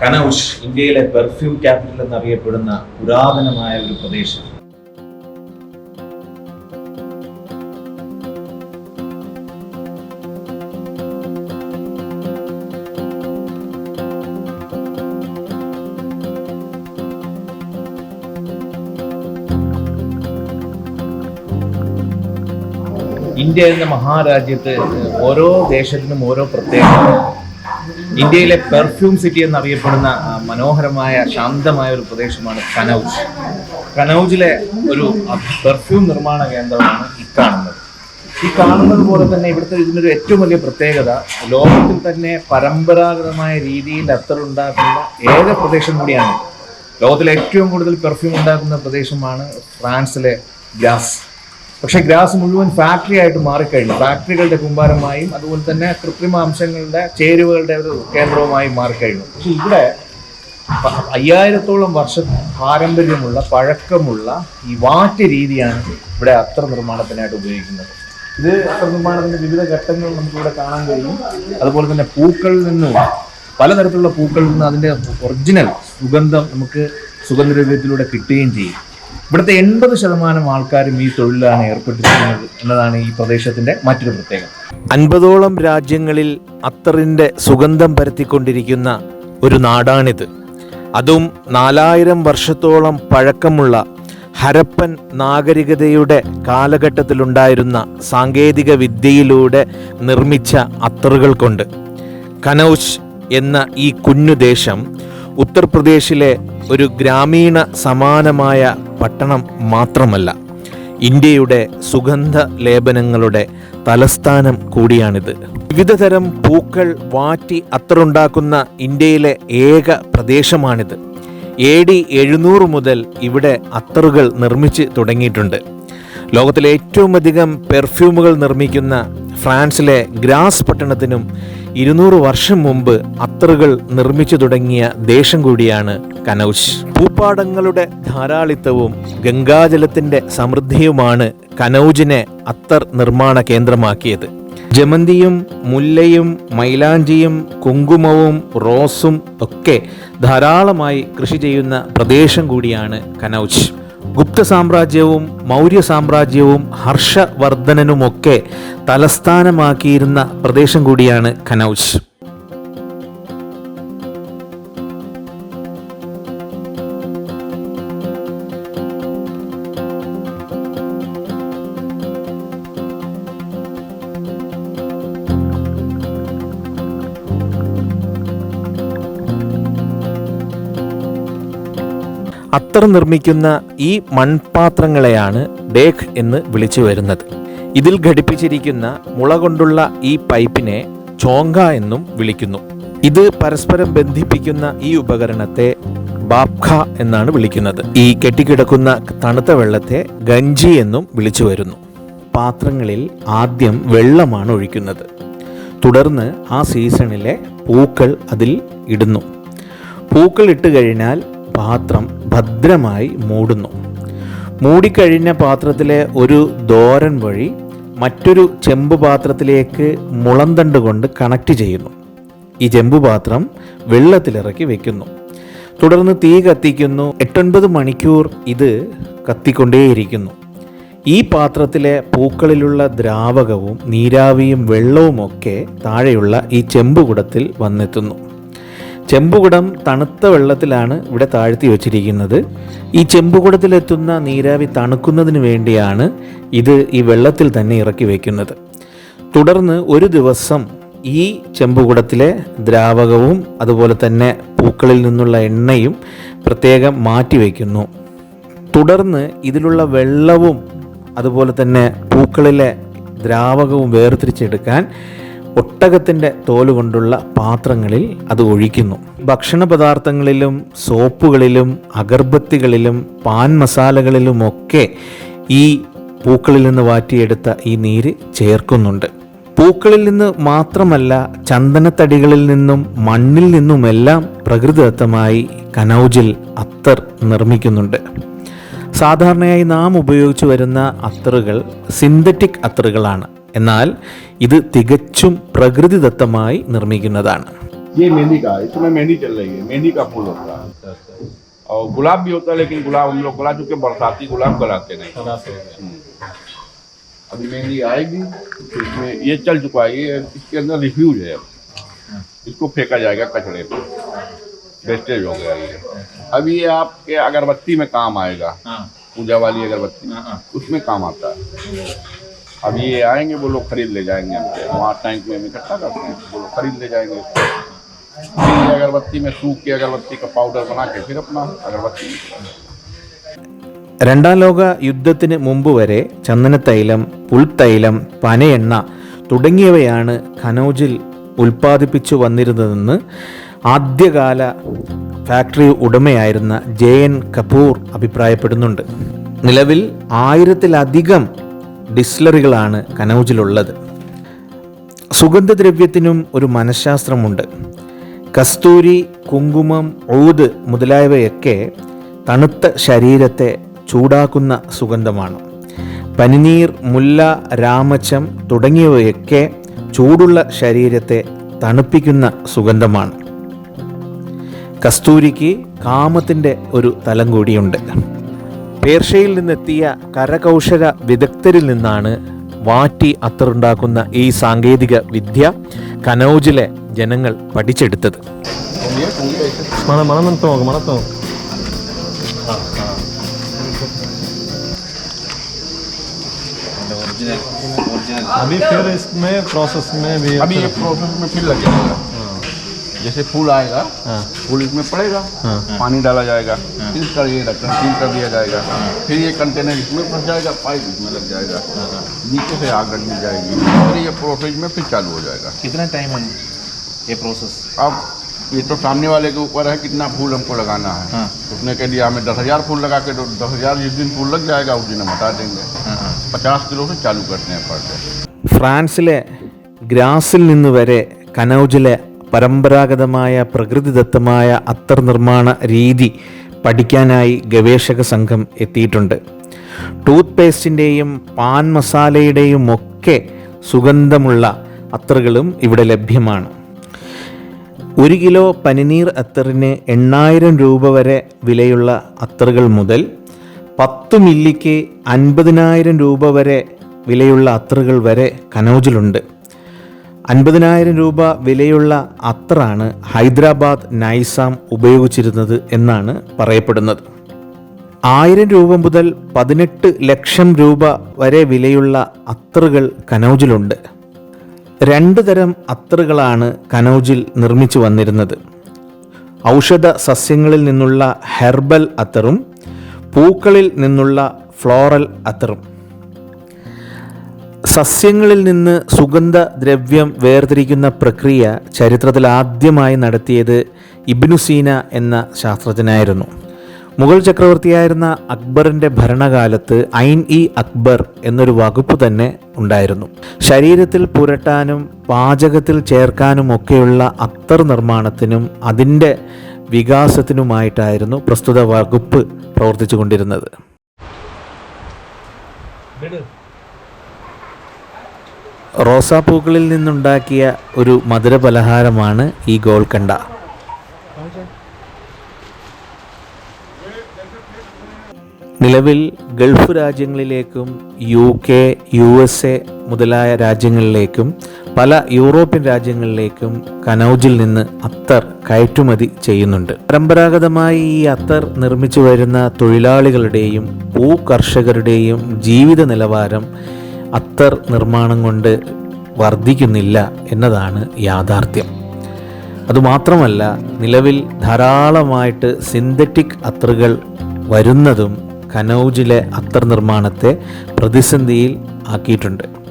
കനൌഷ് ഇന്ത്യയിലെ perfume capital എന്നറിയപ്പെടുന്ന പുരാതനമായ ഒരു പ്രദേശം. ഇന്ത്യ എന്ന മഹാരാജ്യത്ത് ഓരോ ദേശത്തിനും ഓരോ പ്രത്യേകത. ഇന്ത്യയിലെ പെർഫ്യൂം സിറ്റി എന്നറിയപ്പെടുന്ന മനോഹരമായ ശാന്തമായ ഒരു പ്രദേശമാണ് കനൌജ്. കനൌജിലെ ഒരു പെർഫ്യൂം നിർമ്മാണ കേന്ദ്രമാണ് ഈ കാണുന്നത്. ഈ കാണുന്നത് പോലെ തന്നെ ഇവിടുത്തെ ഇതിനൊരു ഏറ്റവും വലിയ പ്രത്യേകത ലോകത്തിൽ തന്നെ പരമ്പരാഗതമായ രീതിയിൽ അത്തർ ഉണ്ടാക്കുന്ന ഏക പ്രദേശം കൂടിയാണ്. ലോകത്തിലെ ഏറ്റവും കൂടുതൽ പെർഫ്യൂം ഉണ്ടാക്കുന്ന പ്രദേശമാണ് ഫ്രാൻസിലെ ഗ്രാസ് പക്ഷേ ഗ്രാസ് മുഴുവൻ ഫാക്ടറി ആയിട്ട് മാറിക്കഴിഞ്ഞു. ഫാക്ടറികളുടെ കുമ്പാരമായും അതുപോലെ തന്നെ കൃത്രിമാംശങ്ങളുടെ ചേരുവകളുടെ ഒരു കേന്ദ്രവുമായി മാറിക്കഴിഞ്ഞു. പക്ഷെ ഇവിടെ അയ്യായിരത്തോളം വർഷ പാരമ്പര്യമുള്ള പഴക്കമുള്ള ഈ വാറ്റ് രീതിയാണ് ഇവിടെ അത്ര നിർമ്മാണത്തിനായിട്ട് ഉപയോഗിക്കുന്നത്. ഇത് അത്ര നിർമ്മാണത്തിന്റെ വിവിധ ഘട്ടങ്ങൾ നമുക്കിവിടെ കാണാൻ കഴിയും. അതുപോലെ തന്നെ പൂക്കളിൽ നിന്നും പലതരത്തിലുള്ള പൂക്കളിൽ നിന്ന് അതിന്റെ ഒറിജിനൽ സുഗന്ധം നമുക്ക് സുഗന്ധദ്രവ്യത്തിലൂടെ കിട്ടുകയും ചെയ്യും. ഇവിടുത്തെ എൺപത് ശതമാനം ആൾക്കാരും ഈ തൊഴിലാണ് ഏർപ്പെട്ടിരിക്കുന്നത് എന്നതാണ് ഈ പ്രദേശത്തിന്റെ മറ്റൊരു പ്രത്യേകത. അൻപതോളം രാജ്യങ്ങളിൽ അത്തറിന്റെ സുഗന്ധം പരത്തിക്കൊണ്ടിരിക്കുന്ന ഒരു നാടാണിത്. അതും നാലായിരം വർഷത്തോളം പഴക്കമുള്ള ഹരപ്പൻ നാഗരികതയുടെ കാലഘട്ടത്തിലുണ്ടായിരുന്ന സാങ്കേതിക വിദ്യയിലൂടെ നിർമ്മിച്ച അത്തറുകൾ കൊണ്ട്. കനൗഷ് എന്ന ഈ കുഞ്ഞുദേശം ഉത്തർപ്രദേശിലെ ഒരു ഗ്രാമീണ സമാനമായ പട്ടണം മാത്രമല്ല ഇന്ത്യയുടെ സുഗന്ധ ലേപനങ്ങളുടെ തലസ്ഥാനം കൂടിയാണിത്. വിവിധതരം പൂക്കൾ വാറ്റി അത്തറുണ്ടാക്കുന്ന ഇന്ത്യയിലെ ഏക പ്രദേശമാണിത്. എ ഡി എഴുന്നൂറ് മുതൽ ഇവിടെ അത്തറുകൾ നിർമ്മിച്ച് തുടങ്ങിയിട്ടുണ്ട്. ലോകത്തിലെ ഏറ്റവും അധികം പെർഫ്യൂമുകൾ നിർമ്മിക്കുന്ന ഫ്രാൻസിലെ ഗ്രാസ് പട്ടണത്തിനും ഇരുന്നൂറ് വർഷം മുമ്പ് അത്തറുകൾ നിർമ്മിച്ചു തുടങ്ങിയ ദേശം കൂടിയാണ് കനൗജ്. പൂപ്പാടങ്ങളുടെ ധാരാളിത്തവും ഗംഗാജലത്തിന്റെ സമൃദ്ധിയുമാണ് കനൗജിനെ അത്തർ നിർമ്മാണ കേന്ദ്രമാക്കിയത്. ജമന്തിയും മുല്ലയും മൈലാഞ്ചിയും കുങ്കുമവും റോസും ഒക്കെ ധാരാളമായി കൃഷി ചെയ്യുന്ന പ്രദേശം കൂടിയാണ് കനൌജ്. ഗുപ്ത സാമ്രാജ്യവും മൗര്യ സാമ്രാജ്യവും ഹർഷവർദ്ധനനുമൊക്കെ തലസ്ഥാനമാക്കിയിരുന്ന പ്രദേശം കൂടിയാണ് കനൌജ്. അത്തർ നിർമ്മിക്കുന്ന ഈ മൺപാത്രങ്ങളെയാണ് ഡേഖ് എന്ന് വിളിച്ചു വരുന്നത്. ഇതിൽ ഘടിപ്പിച്ചിരിക്കുന്ന മുള കൊണ്ടുള്ള ഈ പൈപ്പിനെ ചോങ്ക എന്നും വിളിക്കുന്നു. ഇത് പരസ്പരം ബന്ധിപ്പിക്കുന്ന ഈ ഉപകരണത്തെ ബാബ്ഖ എന്നാണ് വിളിക്കുന്നത്. ഈ കെട്ടിക്കിടക്കുന്ന തണുത്ത വെള്ളത്തെ ഗഞ്ചി എന്നും വിളിച്ചു വരുന്നു. പാത്രങ്ങളിൽ ആദ്യം വെള്ളമാണ് ഒഴിക്കുന്നത്. തുടർന്ന് ആ സീസണിലെ പൂക്കൾ അതിൽ ഇടുന്നു. പൂക്കൾ ഇട്ട് കഴിഞ്ഞാൽ പാത്രം ഭദ്രമായി മൂടുന്നു. മൂടിക്കഴിഞ്ഞ പാത്രത്തിലെ ഒരു ദോരൻ വഴി മറ്റൊരു ചെമ്പ് പാത്രത്തിലേക്ക് മുളന്തണ്ട് കൊണ്ട് കണക്ട് ചെയ്യുന്നു. ഈ ചെമ്പ് പാത്രം വെള്ളത്തിലിറക്കി വെക്കുന്നു. തുടർന്ന് തീ കത്തിക്കുന്നു. എട്ടൊൻപത് മണിക്കൂർ ഇത് കത്തിക്കൊണ്ടേയിരിക്കുന്നു. ഈ പാത്രത്തിലെ പൂക്കളിലുള്ള ദ്രാവകവും നീരാവിയും വെള്ളവുമൊക്കെ താഴെയുള്ള ഈ ചെമ്പുകുടത്തിൽ വന്നെത്തുന്നു. ചെമ്പുകുടം തണുത്ത വെള്ളത്തിലാണ് ഇവിടെ താഴ്ത്തി വച്ചിരിക്കുന്നത്. ഈ ചെമ്പുകുടത്തിലെത്തുന്ന നീരാവി തണുക്കുന്നതിന് വേണ്ടിയാണ് ഇത് ഈ വെള്ളത്തിൽ തന്നെ ഇറക്കി വയ്ക്കുന്നത് തുടർന്ന് ഒരു ദിവസം ഈ ചെമ്പുകുടത്തിലെ ദ്രാവകവും അതുപോലെ തന്നെ പൂക്കളിൽ നിന്നുള്ള എണ്ണയും പ്രത്യേകം മാറ്റി വയ്ക്കുന്നു തുടർന്ന് ഇതിലുള്ള വെള്ളവും അതുപോലെ തന്നെ പൂക്കളിലെ ദ്രാവകവും വേർതിരിച്ചെടുക്കാൻ ഒട്ടകത്തിന്റെ തോൽ കൊണ്ടുള്ള പാത്രങ്ങളിൽ അത് ഒഴിക്കുന്നു. ഭക്ഷണ പദാർത്ഥങ്ങളിലും സോപ്പുകളിലും അഗർബത്തികളിലും പാൻ മസാലകളിലുമൊക്കെ ഈ പൂക്കളിൽ നിന്ന് വാറ്റിയെടുത്ത ഈ നീര് ചേർക്കുന്നുണ്ട്. പൂക്കളിൽ നിന്ന് മാത്രമല്ല ചന്ദനത്തടികളിൽ നിന്നും മണ്ണിൽ നിന്നുമെല്ലാം പ്രകൃതിദത്തമായി കനൗജിൽ അത്തർ നിർമ്മിക്കുന്നുണ്ട്. സാധാരണയായി നാം ഉപയോഗിച്ചു വരുന്ന അത്തറുകൾ സിന്തറ്റിക് അത്തറുകളാണ്. എന്നാൽ ഇത് തികച്ചും പ്രകൃതിദത്തമായി നിർമ്മിക്കുന്നതാണ് ये मेहंदी का है इसमें मेहंदी चल रही है मेहंदी का फूल होता है और गुलाब भी होता है लेकिन गुलाब हम लोग गुलाब चूंकि बरसाती गुलाब कराते नहीं हम्म। अभी मेहंदी आएगी तो इसमें ये चल चुका है ये इसके अंदर रिफ्यूज है अब इसको फेंका जाएगा कचड़े पे वेस्टेज हो गया ये अब ये आपके अगरबत्ती में काम आएगा हाँ पूजा वाली अगरबत्ती हाँ हाँ उसमें काम आता है अब ये आएंगे वो लोग खरीद ले जाएंगे हमसे वहाँ टैंक में हम इकट्ठा करते हैं वो लोग खरीद ले जाएंगे फिर ये अगरबत्ती में सूख के अगरबत्ती का पाउडर बना के फिर अपना अगरबत्ती രണ്ടാം ലോക യുദ്ധത്തിന് മുമ്പ് വരെ ചന്ദനത്തൈലം പുൽത്തൈലം പനയെണ്ണ തുടങ്ങിയവയാണ് ഖനൗജിൽ ഉൽപ്പാദിപ്പിച്ചു വന്നിരുന്നതെന്ന് ആദ്യകാല ഫാക്ടറി ഉടമയായിരുന്ന ജെ എൻ കപൂർ അഭിപ്രായപ്പെടുന്നുണ്ട് നിലവിൽ ആയിരത്തിലധികം ഡിസ്ലറികളാണ് കനൗജിലുള്ളത്. സുഗന്ധദ്രവ്യത്തിനും ഒരു മനഃശാസ്ത്രമുണ്ട്. കസ്തൂരി കുങ്കുമം ഊത് മുതലായവയൊക്കെ തണുത്ത ശരീരത്തെ ചൂടാക്കുന്ന സുഗന്ധമാണ്. പനിനീർ മുല്ല രാമച്ചം തുടങ്ങിയവയൊക്കെ ചൂടുള്ള ശരീരത്തെ തണുപ്പിക്കുന്ന സുഗന്ധമാണ്. കസ്തൂരിക്ക് കാമത്തിന്റെ ഒരു തലം കൂടിയുണ്ട്. പേർഷ്യയിൽ നിന്നെത്തിയ കരകൗശല വിദഗ്ധരിൽ നിന്നാണ് വാറ്റി അത്തറുണ്ടാക്കുന്ന ഈ സാങ്കേതിക വിദ്യ കനൗജിലെ ജനങ്ങൾ പഠിച്ചെടുത്തത് Mana mana mentong, mana tuh? Original original अभी फिर इसमें प्रोसेस में भी अभी ये प्रोसेस में फिर लग जाएगा जैसे फूल आएगा हाँ फूल इसमें पड़ेगा हाँ। पानी डाला जाएगा फिर कर ये रखना सील कर दिया जाएगा फिर ये कंटेनर इसमें फंस जाएगा पाइप इसमें लग जाएगा नीचे से आग लगनी जाएगी फिर ये प्रोसेस में फिर चालू हो जाएगा कितना टाइम है ये प्रोसेस अब ये तो सामने वाले के ऊपर है कितना फूल हमको लगाना है हाँ उसने कह दिया हमें दस हजार फूल लगा के दो दस हजार जिस दिन फूल लग जाएगा उस दिन हम हटा देंगे हाँ हाँ पचास किलो से चालू करते हैं पर डे ഫ്രാൻസിലെ ഗ്രാസിൽ നിന്ന് വരെ കനൗജിലെ പരമ്പരാഗതമായ പ്രകൃതിദത്തമായ അത്തർ നിർമ്മാണ രീതി പഠിക്കാനായി ഗവേഷക സംഘം എത്തിയിട്ടുണ്ട്. ടൂത്ത് പേസ്റ്റിന്റെയും പാൻ മസാലയുടെയും ഒക്കെ സുഗന്ധമുള്ള അത്തറുകളും ഇവിടെ ലഭ്യമാണ്. ഒരു കിലോ പനിനീർ അത്തറിന് എണ്ണായിരം രൂപ വരെ വിലയുള്ള അത്തറുകൾ മുതൽ പത്ത് മില്ലിക്ക് അൻപതിനായിരം രൂപ വരെ വിലയുള്ള അത്തറുകൾ വരെ കനൗജിലുണ്ട്. അൻപതിനായിരം രൂപ വിലയുള്ള അത്രാണ് ഹൈദരാബാദ് നൈസാം ഉപയോഗിച്ചിരുന്നത് എന്നാണ് പറയപ്പെടുന്നത്. ആയിരം രൂപ മുതൽ പതിനെട്ട് ലക്ഷം രൂപ വരെ വിലയുള്ള അത്രകൾ കനൗജിലുണ്ട്. രണ്ട് തരം അത്രകളാണ് കനൗജിൽ നിർമ്മിച്ചു വന്നിരുന്നത്. ഔഷധ സസ്യങ്ങളിൽ നിന്നുള്ള ഹെർബൽ അത്തറും പൂക്കളിൽ നിന്നുള്ള ഫ്ലോറൽ അത്തറും. സസ്യങ്ങളിൽ നിന്ന് സുഗന്ധ ദ്രവ്യം വേർതിരിക്കുന്ന പ്രക്രിയ ചരിത്രത്തിൽ ആദ്യമായി നടത്തിയത് ഇബിനുസീന എന്ന ശാസ്ത്രജ്ഞനായിരുന്നു. മുഗൾ ചക്രവർത്തിയായിരുന്ന അക്ബറിന്റെ ഭരണകാലത്ത് ഐൻ ഇ അക്ബർ എന്നൊരു വകുപ്പ് തന്നെ ഉണ്ടായിരുന്നു. ശരീരത്തിൽ പുരട്ടാനും പാചകത്തിൽ ചേർക്കാനും ഒക്കെയുള്ള അത്തർ നിർമ്മാണത്തിനും അതിന്റെ വികാസത്തിനുമായിട്ടായിരുന്നു പ്രസ്തുത വകുപ്പ് പ്രവർത്തിച്ചു കൊണ്ടിരുന്നത് റോസാപ്പൂക്കളിൽ നിന്നുണ്ടാക്കിയ ഒരു മധുര പലഹാരമാണ് ഈ ഗോൾക്കണ്ട. നിലവിൽ ഗൾഫ് രാജ്യങ്ങളിലേക്കും U K U S A മുതലായ രാജ്യങ്ങളിലേക്കും പല യൂറോപ്യൻ രാജ്യങ്ങളിലേക്കും കനൗജിൽ നിന്ന് അത്തർ കയറ്റുമതി ചെയ്യുന്നുണ്ട്. പരമ്പരാഗതമായി ഈ അത്തർ നിർമ്മിച്ചു വരുന്ന തൊഴിലാളികളുടെയും പൂ കർഷകരുടെയും ജീവിത നിലവാരം അത്തർ നിർമ്മാണം കൊണ്ട് വർദ്ധിക്കുന്നില്ല എന്നതാണ് യാഥാർത്ഥ്യം. അതുമാത്രമല്ല നിലവിൽ ധാരാളമായിട്ട് സിന്തറ്റിക് അത്തറുകൾ വരുന്നതും കനൗജിലെ അത്തർ നിർമ്മാണത്തെ പ്രതിസന്ധിയിൽ ആക്കിയിട്ടുണ്ട്.